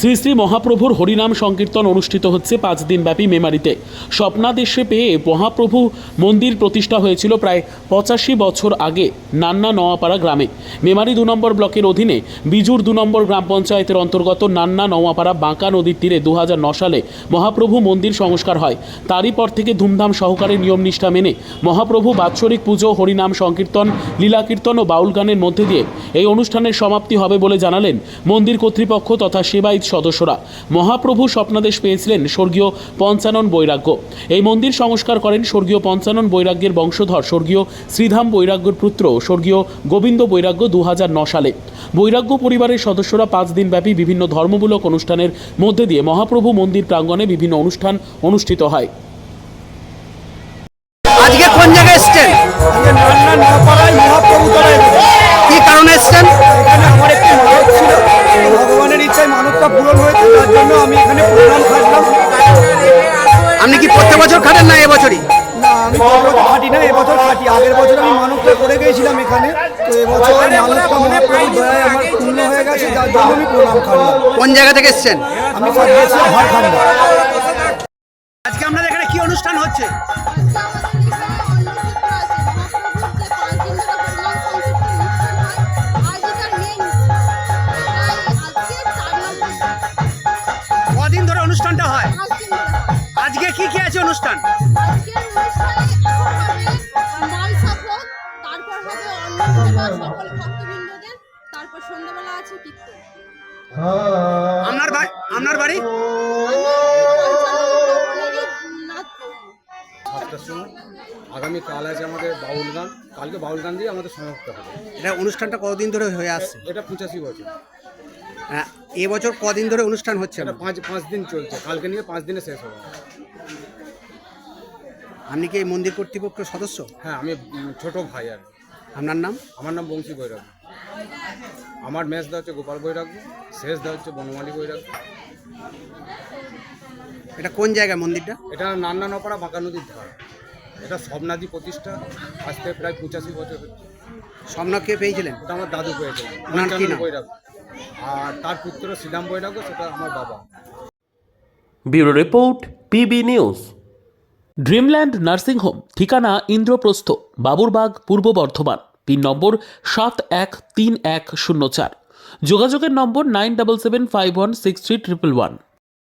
শ্রী শ্রী মহাপ্রভুর হরিনাম সংকীর্তন অনুষ্ঠিত হচ্ছে পাঁচ দিনব্যাপী মেমারিতে। স্বপ্নাদেশে পেয়ে মহাপ্রভু মন্দির প্রতিষ্ঠা হয়েছিল প্রায় পঁচাশি বছর আগে নান্না নওয়াপাড়া গ্রামে। মেমারি দু নম্বর ব্লকের অধীনে বিজুর দু নম্বর গ্রাম পঞ্চায়েতের অন্তর্গত নান্না নওয়াপাড়া বাঁকা নদীর তীরে দু সালে মহাপ্রভু মন্দির সংস্কার হয়। তারই পর থেকে ধুমধাম সহকারে নিয়ম নিষ্ঠা মেনে মহাপ্রভু বাৎসরিক পুজো, হরিনাম, সংকীর্তন লীলা কীর্তন ও বাউল গানের মধ্যে দিয়ে এই অনুষ্ঠানের সমাপ্তি হবে বলে জানালেন মন্দির কর্তৃপক্ষ তথা সেবায়িত সদস্যরা। মহাপ্রভু স্বপ্নাদেশ পেয়েছিলেন স্বর্গীয় পঞ্চানন বৈরাগ্য। এই মন্দির সংস্কার করেন স্বর্গীয় পঞ্চানন বৈরাগ্যের বংশধর স্বর্গীয় শ্রীধাম বৈরাগ্যর পুত্র স্বর্গীয় গোবিন্দ বৈরাগ্য দু সালে। বৈরাগ্য পরিবারের সদস্যরা পাঁচ দিনব্যাপী বিভিন্ন ধর্মমূলক অনুষ্ঠানের মধ্যে দিয়ে মহাপ্রভু মন্দির প্রাঙ্গণে বিভিন্ন অনুষ্ঠান অনুষ্ঠিত হয়। আপনি কি প্রত্যেক বছর খাটেন না এবছরই? না আমি গত খাটি না এবছর খাটি। আগের বছর আমি করে গিয়েছিলাম এখানে। তো এবছর মানতটা মহাপ্রভু দয়ায় আমার পূর্ণ হয়ে গেছে যার জন্য আমি প্রোগ্রাম খাটলাম কোন জায়গা থেকে এসছেন? আমি আজকে আপনাদের এখানে কি অনুষ্ঠান হচ্ছে? কদিন ধরে অনুষ্ঠানটা হয়? কি কি আছে অনুষ্ঠান? তারপর হবে সকল ভক্তবৃন্দদের তারপর সন্ধ্যাবেলা আছে কীর্তন। আপনার বাড়ি আপনার বাড়ি? সাতটার সময় আগামী কাল আছে আমাদের বাউল গান। কালকে বাউল গান দিয়ে আমাদের সমাপ্ত হবে। এটা অনুষ্ঠানটা কতদিন ধরে হয়ে আসছে? এটা পঁচাশি বছর। এবছর কদিন ধরে অনুষ্ঠান হচ্ছে এটা পাঁচ পাঁচ দিন চলছে। কালকে নিয়ে পাঁচ দিনে শেষ হবে। আপনি কি এই মন্দির কর্তৃপক্ষের সদস্য? হ্যাঁ আমি ছোট ভাই আর আপনার নাম? আমার নাম বংশী বৈরাগ্য। আমার মেজ দেওয়া হচ্ছে গোপাল বৈরাগ্য শেষ দেওয়া হচ্ছে বনমালী বৈরাগ্য। এটা কোন জায়গায় মন্দিরটা? এটা নান্না নপাড়া বাঁকা নদীর ধার। এটা সবনাদি প্রতিষ্ঠা আজ থেকে প্রায় পঁচাশি বছর হচ্ছে। স্বপ্ন কে পেয়েছিলেন? ওটা আমার দাদু পেয়েছিলেন? বৈরাগ্য। আর তার পুত্র শ্রীরাম বৈরাগ্য সেটা আমার বাবা। Bureau report PB news. Dreamland nursing home ঠিকানা ইন্দ্রপ্রস্থ বাবুরবাগ পূর্ব বর্ধমান পিন নম্বর সাত এক তিন এক শূন্য চার। যোগাযোগের নম্বর nine double seven five one six three triple one.